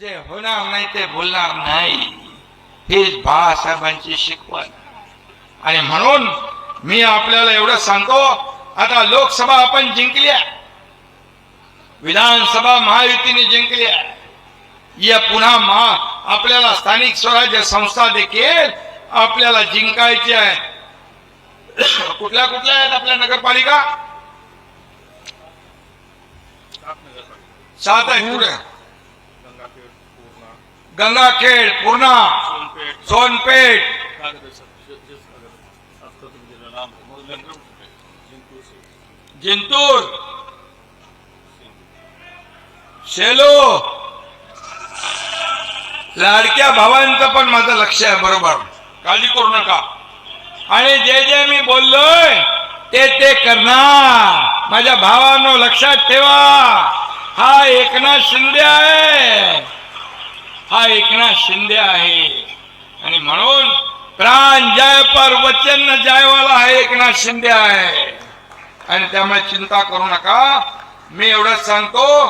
जे होणार नाही ते बोलणार नाही. हीच बाळासाहेबांची शिकवण. आणि म्हणून मी आपल्याला एवढं सांगतो आता लोकसभा आपण जिंकल्या. विधानसभा महायुतीने जिंकल्या. या पुन्हा महा आपल्याला स्थानिक स्वराज्य संस्था देखील आपल्याला जिंकायची आहे. कुठल्या कुठल्या आहेत आपल्या नगरपालिका? सात आहेत पुढे गंगाखेड पूर्णा. सोनपेठ. जिंतूर. शेलो. लाडक्या भावांचं पण माझं लक्ष आहे बरोबर. काळजी करू नका. आणि जे जे मी बोललोय ते ते करणार. माझ्या भावांनो लक्षात ठेवा. हा एकनाथ शिंदे आहे. हा एकनाथ शिंदे आहे. आणि म्हणून प्राण जय पर वचन जयवाला जायवाला हा एकनाथ शिंदे आहे. आणि त्यामुळे चिंता करू नका. मी एवढंच सांगतो.